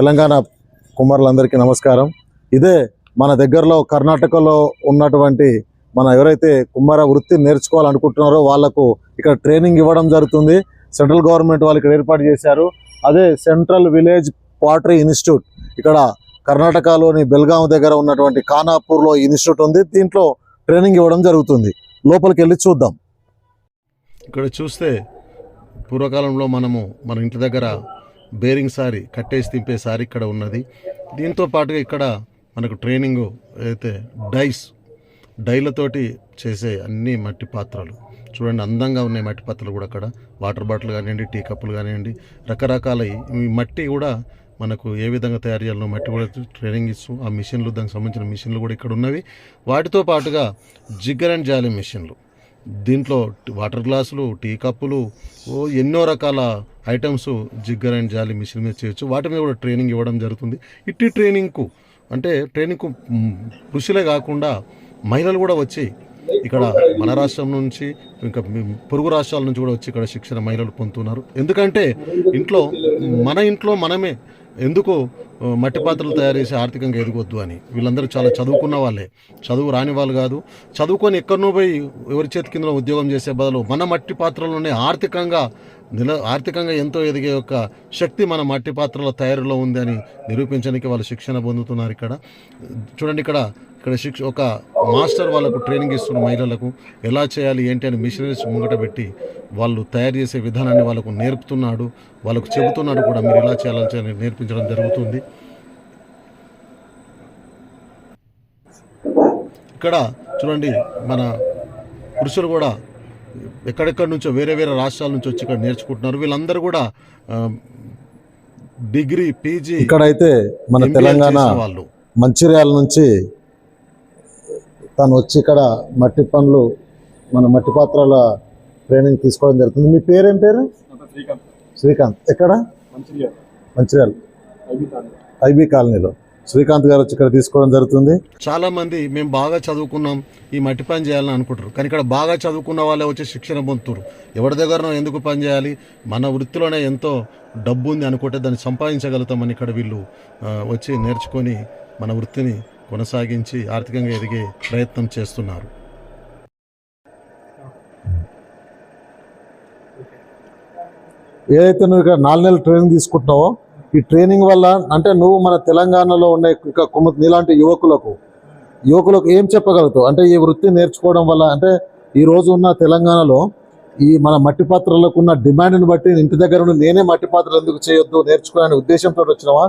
తెలంగాణ కుమారులందరికీ నమస్కారం. ఇదే మన దగ్గరలో కర్ణాటకలో ఉన్నటువంటి మన ఎవరైతే కుమార వృత్తి నేర్చుకోవాలనుకుంటున్నారో వాళ్ళకు ఇక్కడ ట్రైనింగ్ ఇవ్వడం జరుగుతుంది. సెంట్రల్ గవర్నమెంట్ వాళ్ళు ఇక్కడ ఏర్పాటు చేశారు. అదే సెంట్రల్ విలేజ్ పాటరీ ఇన్స్టిట్యూట్ ఇక్కడ కర్ణాటకలోని బెల్గాం దగ్గర ఉన్నటువంటి ఖానాపూర్లో ఇన్స్టిట్యూట్ ఉంది. దీంట్లో ట్రైనింగ్ ఇవ్వడం జరుగుతుంది. లోపలికి వెళ్ళి చూద్దాం. ఇక్కడ చూస్తే పూర్వకాలంలో మనము మన ఇంటి దగ్గర బేరింగ్ సారి కట్టేసి తింపే సారీ ఇక్కడ ఉన్నది. దీంతో పాటుగా ఇక్కడ మనకు ట్రైనింగ్ అయితే డైస్ డైలతోటి చేసే అన్ని మట్టి పాత్రలు. చూడండి అందంగా ఉన్నాయి మట్టి పాత్రలు కూడా అక్కడ. వాటర్ బాటిల్ కానివ్వండి టీ కప్పులు కానివ్వండి రకరకాల ఈ- మట్టి కూడా మనకు ఏ విధంగా తయారు చేయాలో మట్టి కూడా ట్రైనింగ్ ఇస్తూ ఆ మిషన్లు దానికి సంబంధించిన మిషన్లు కూడా ఇక్కడ ఉన్నవి. వాటితో పాటుగా జిగ్గర్ అండ్ జాలి మిషన్లు. దీంట్లో వాటర్ గ్లాసులు టీ కప్పులు ఓ ఎన్నో రకాల ఐటమ్స్ జిగ్గర్ అండ్ జాలి మిషన్ మీద చేయొచ్చు. వాటి మీద కూడా ట్రైనింగ్ ఇవ్వడం జరుగుతుంది. ఇట్టి ట్రైనింగ్కు అంటే ట్రైనింగ్కు కృషిలే పురుషులే కాకుండా మహిళలు కూడా వచ్చి ఇక్కడ మన రాష్ట్రం నుంచి ఇంకా పొరుగు రాష్ట్రాల నుంచి కూడా వచ్చి ఇక్కడ శిక్షణ మహిళలు పొందుతున్నారు. ఎందుకంటే ఇంట్లో మన ఇంట్లో మనమే ఎందుకు మట్టి పాత్రలు తయారు చేసి ఆర్థికంగా ఎదగొద్దు అని? వీళ్ళందరూ చాలా చదువుకున్న వాళ్ళే. చదువు రాని వాళ్ళు కాదు. చదువుకొని ఎక్కడనో పోయి ఎవరి చేతి కింద ఉద్యోగం చేసే బదులు మన మట్టి పాత్రలోనే ఆర్థికంగా నిల ఆర్థికంగా ఎంతో ఎదిగే యొక్క శక్తి మన మట్టి పాత్రల తయారీలో ఉంది అని నిరూపించడానికి వాళ్ళు శిక్షణ పొందుతున్నారు ఇక్కడ. చూడండి ఇక్కడ ఇక్కడ శిక్ష ఒక మాస్టర్ వాళ్ళకు ట్రైనింగ్ ఇస్తున్న మహిళలకు ఎలా చేయాలి ఏంటి అని మిషనరీస్ ముంగట పెట్టి వాళ్ళు తయారు చేసే విధానాన్ని వాళ్ళకు నేర్పుతున్నాడు వాళ్ళకు చెబుతున్నాడు కూడా మీరు ఎలా చేయాలని నేర్పించడం జరుగుతుంది. ఇక్కడ చూడండి మన పురుషులు కూడా ఎక్కడెక్కడి నుంచో వేరే వేరే రాష్ట్రాల నుంచి వచ్చి ఇక్కడ నేర్చుకుంటున్నారు. వీళ్ళందరూ కూడా డిగ్రీ పీజీ ఇక్కడైతే మన తెలంగాణ వాళ్ళు. మంచిర్యాల నుంచి తను వచ్చి ఇక్కడ మట్టి పనులు మన మట్టి పాత్రల ట్రైనింగ్ తీసుకోవడం జరుగుతుంది. మీ పేరేం పేరు? శ్రీకాంత్. శ్రీకాంత్. ఎక్కడ? మంచిర్యాల. ఐబీ కాలనీలో. శ్రీకాంత్ గారు వచ్చి ఇక్కడ తీసుకోవడం జరుగుతుంది. చాలా మంది మేము బాగా చదువుకున్నాం ఈ మట్టి పని చేయాలని అనుకుంటారు. కానీ ఇక్కడ బాగా చదువుకున్న వాళ్ళే వచ్చి శిక్షణ పొందుతారు. ఎవరి దగ్గరనో ఎందుకు పని చేయాలి? మన వృత్తిలోనే ఎంతో డబ్బు ఉంది అనుకుంటే దాన్ని సంపాదించగలుగుతామని ఇక్కడ వీళ్ళు వచ్చి నేర్చుకొని మన వృత్తిని కొనసాగించి ఆర్థికంగా ఎదిగే ప్రయత్నం చేస్తున్నారు. ఏదైతే నువ్వు ఇక్కడ నాలుగు నెలలు ట్రైనింగ్ తీసుకుంటున్నావో ఈ ట్రైనింగ్ వల్ల అంటే నువ్వు మన తెలంగాణలో ఉండే ఇంకా కుమ నీలాంటి యువకులకు యువకులకు ఏం చెప్పగలుగుతావు? అంటే ఈ వృత్తి నేర్చుకోవడం వల్ల అంటే ఈ రోజు ఉన్న తెలంగాణలో ఈ మన మట్టి పాత్రలకు ఉన్న డిమాండ్ని బట్టి ఇంటి దగ్గర నుండి నేనే మట్టి పాత్రలు ఎందుకు చేయొద్దు నేర్చుకోవాలనే ఉద్దేశంతో వచ్చినావా?